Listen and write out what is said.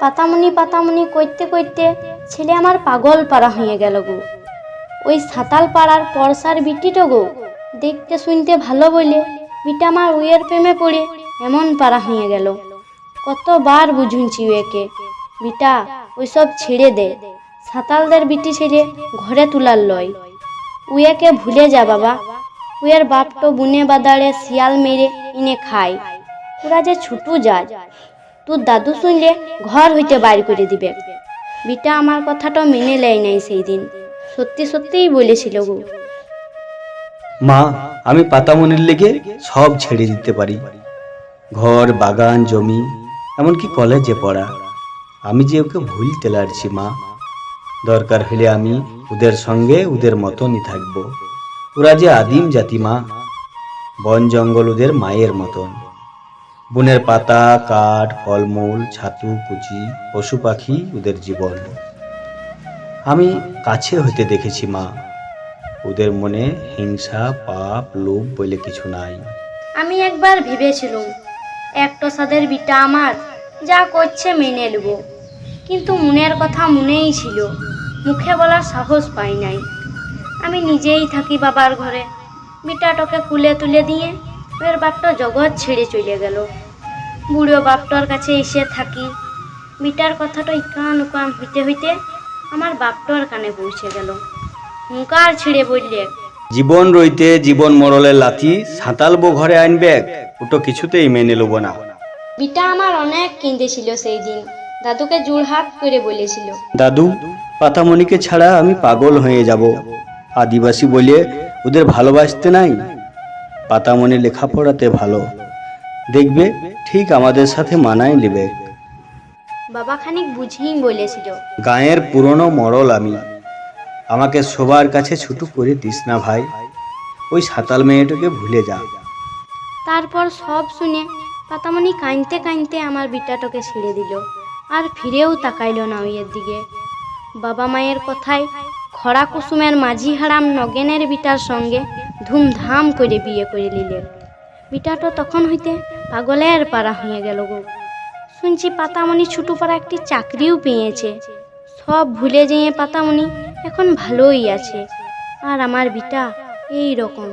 পাতামুনি পাতামুনি করতে করতে ছেলে আমার পাগল পাড়া হয়ে গেল গো। ওই সাতাল পাড়ার পরসার বিটিটো গো, দেখতে শুনতে ভালো বলে বিটা আমার উয়ের প্রেমে পড়ে এমন পাড়া হয়ে গেল। কতবার বুঝুনছি একে। বিটা, ওইসব ছেড়ে দে। সাতালদের বিটি ছেড়ে ঘরে তুলার লয়। উয়াকে ভুলে যা বাবা। উয়ের বাপটো বুনে বাদাড়ে শিয়াল মেরে ইনে খায়। ওরা যে ছুটু যায় তোর দাদু শুনলে ঘর হইতে বাইর করে দিবে। বিটা আমার কথাটা মেনে নেয় নাই সেই দিন সত্যি সত্যিই বলেছিল গো। মা, আমি পাতামনির লেগে সব ছেড়ে দিতে পারি। ঘর, বাগান, জমি, এমনকি কলেজে পড়া। আমি যে ওকে ভুলতে লাড়ছি মা। দরকার হলে আমি ওদের সঙ্গে ওদের মতনই থাকব। ওরা যে আদিম জাতি মা। বন জঙ্গল ওদের মায়ের মতন। বনের পাতা, কাঠ, ফলমূল, ছাতু, কুচি, পশু পাখি ওদের জীবন। আমি কাছে হইতে দেখেছি, মা। ওদের মনে হিংসা, পাপ, লোভ বলে কিছু নাই। আমি একবার ভেবেছিলাম, একটা সাদের বিটা আমার, যা করছে মেনে নেব। কিন্তু মনের কথা মনেই ছিল, মুখে বলার সাহস পাই নাই। আমি নিজেই থাকি বাবার ঘরে, বিটাটাকে কুলে তুলে দিয়ে ওর বাপটা জগৎ ছেড়ে চলে গেল। বুড়ো বাপটার কাছে এসে থাকি। মিটার কথাটা ইকান উকান হইতে হইতে আমার বাপটার কানে পৌঁছে গেল। হুঙ্কার ছিঁড়ে বললে জীবন রইতে জীবন মরলে লাথি সাঁতালবো ঘরে আনবে ওটো কিছুতেই মেনে নেব না। বিটা আমার অনেক কিনতেছিল সেই দিন দাদুকে জোড়হাত করে বলেছিল দাদু পাতামণিকে ছাড়া আমি পাগল হয়ে যাব। আদিবাসী বলে ওদের ভালোবাসতে নাই। পাতামণি লেখাপড়াতে ভালো। দেখবে ঠিক আমাদের সাথে মানায় নেবে। বাবা খানিক বুঝিয়ে বলেছিল। গায়ের পুরনো মরল আমি। আমাকে সবার কাছে ছুটু করে দিস না ভাই। ওই সাঁতাল মেয়েটাকে ভুলে যা। তারপর সব শুনে পাতামণি কাঁদতে কাঁদতে আমার বিটাটাকে ছেড়ে দিল আর ফিরেও তাকাইলো না ওইয়ের দিকে। বাবা মায়ের কথায় খরা কুসুমের মাঝি হারাম নগেনের বিটার সঙ্গে ধুমধাম করে বিয়ে করে নিলে। বিটাটা তখন হইতে পাগলের পাড়া হয়ে গেল গো। শুনছি পাতামণি ছুটু পাড়া একটি চাকরিও পেয়েছে। সব ভুলে যেয়ে পাতামণি এখন ভালোই আছে। আর আমার বিটা এই রকম।